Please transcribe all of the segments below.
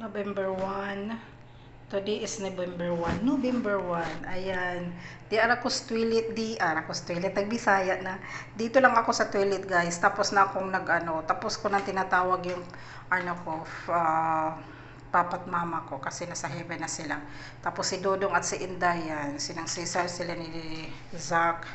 November 1. Today is November 1. November 1. Ayan. Di ara toilet. Di ara ko sa toilet. Nagbisaya na. Dito lang ako sa toilet guys. Tapos na akong nag ano. Tapos ko nang tinatawag yung ano ko. Uh, papat mama ko kasi nasa heaven na sila. Tapos si Dodong at si Inday yan. Sinang Cesar sila ni Zach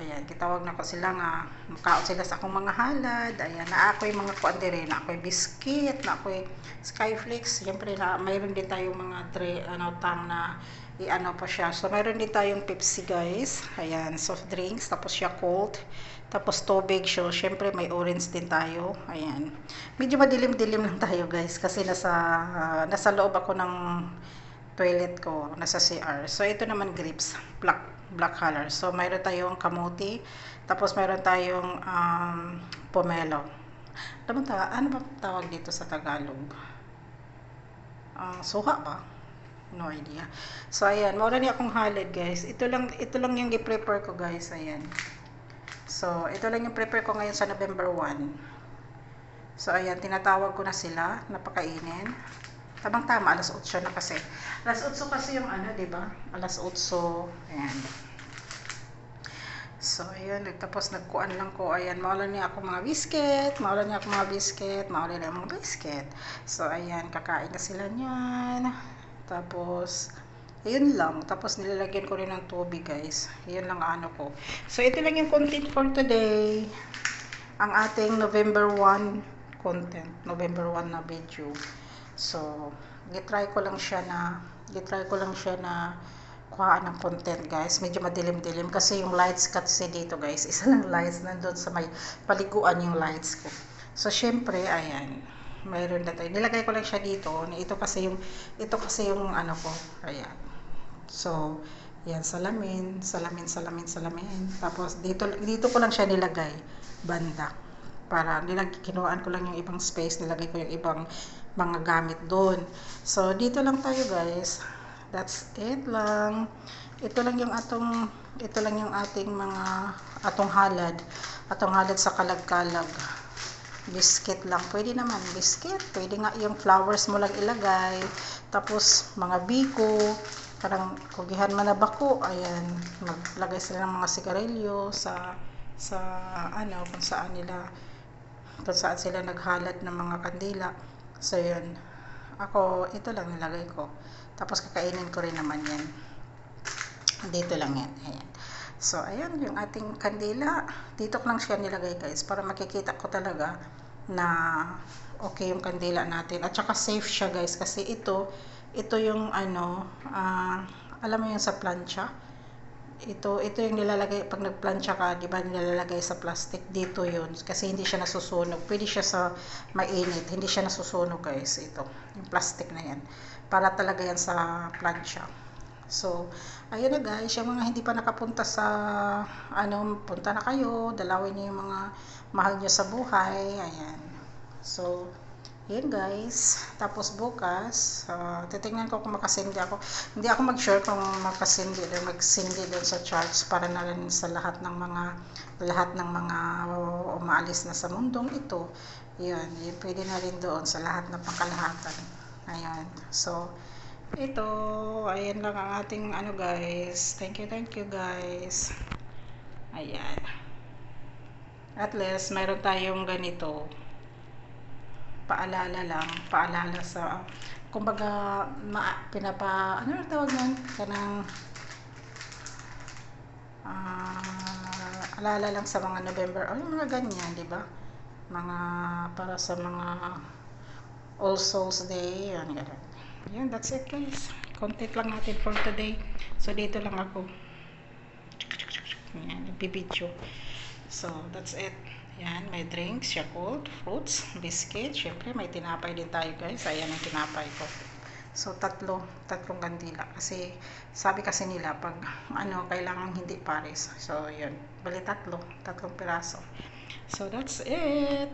Ayan, kitawag na ko sila nga, makaot sila sa akong mga halad. Ayan, na ako yung mga kuandire, na ako yung biscuit, na ako yung skyflakes. Siyempre, na, mayroon din tayong mga tre, ano, tang na i-ano pa siya. So, mayroon din tayong Pepsi, guys. Ayan, soft drinks, tapos siya cold. Tapos tubig, so, syempre, may orange din tayo. Ayan. Medyo madilim-dilim lang tayo, guys, kasi nasa, uh, nasa loob ako ng toilet ko, nasa CR. So, ito naman grapes, black, black color. So, mayroon tayong kamuti, tapos mayroon tayong um, pomelo. Ano ba, ano ba tawag dito sa Tagalog? Uh, suha ba? No idea. So, ayan, mawala niya akong halid, guys. Ito lang, ito lang yung i-prepare ko, guys. Ayan. So, ito lang yung prepare ko ngayon sa November 1. So, ayan, tinatawag ko na sila, napakainin. Tamang tama, alas 8 na kasi. Alas 8 kasi yung ano, di ba? Alas 8. Ayan. So, ayan, nagtapos nagkuan lang ko. Ayan, mawala niya ako mga biscuit. Mawala niya ako mga biscuit. Mawala niya mga biscuit. So, ayan, kakain na sila niyan. Tapos, ayun lang. Tapos, nilalagyan ko rin ng tubig, guys. Ayun lang ano ko. So, ito lang yung content for today. Ang ating November 1 content. November 1 na video. So, gitry ko lang siya na, gitry ko lang siya na kuhaan ng content guys. Medyo madilim-dilim kasi yung lights kasi dito guys. Isa lang lights nandun sa may paliguan yung lights ko. So, syempre, ayan. Mayroon na tayo. Nilagay ko lang siya dito. Ito kasi yung, ito kasi yung ano ko. Ayan. So, yan, salamin, salamin, salamin, salamin. Tapos, dito, dito ko lang siya nilagay. Banda para nilag kinuhaan ko lang yung ibang space, nilagay ko yung ibang mga gamit doon. So, dito lang tayo guys. That's it lang. Ito lang yung atong, ito lang yung ating mga, atong halad. Atong halad sa kalag-kalag. Biscuit lang. Pwede naman, biscuit. Pwede nga yung flowers mo lang ilagay. Tapos, mga biko. Parang, kugihan man na bako. Ayan, maglagay sila ng mga sigarilyo sa, sa, ano, kung saan nila kung saan sila naghalat ng mga kandila. So, yun. Ako, ito lang nilagay ko. Tapos, kakainin ko rin naman yan. Dito lang yan. Ayan. So, ayan yung ating kandila. Dito ko lang siya nilagay guys para makikita ko talaga na okay yung kandila natin. At saka safe siya guys kasi ito, ito yung ano, uh, alam mo yung sa plancha ito ito yung nilalagay pag nagplansya ka di ba nilalagay sa plastic dito yun kasi hindi siya nasusunog. Pwede siya sa mainit hindi siya nasusunog guys ito yung plastic na yan. Para talaga yan sa plancha. So ayun na guys yung mga hindi pa nakapunta sa ano punta na kayo dalawin niyo yung mga mahal niyo sa buhay ayan. So yun guys. Tapos bukas, uh, titingnan ko kung makasindi ako. Hindi ako mag-sure kung makasindi din, magsindi din sa charts para na rin sa lahat ng mga lahat ng mga umaalis na sa mundong ito. Yun, yun pwede na rin doon sa lahat ng pangkalahatan. Ayan. So, ito, ayan lang ang ating ano guys. Thank you, thank you guys. Ayan. At least, mayroon tayong ganito paalala lang, paalala sa kumbaga ma, pinapa ano na tawag nun? Kanang uh, alala lang sa mga November ano mga ganyan di ba? Mga para sa mga All Souls Day yan ganun. Yun that's it guys. Content lang natin for today. So dito lang ako. Yan nagbibidyo so that's it yan, may drinks, Yakult, fruits, biscuit. Siyempre, may tinapay din tayo guys. Ayan ang tinapay ko. So, tatlo, tatlong kandila. Kasi, sabi kasi nila, pag ano, kailangan hindi pares. So, yun. Bali tatlo, tatlong piraso. So, that's it.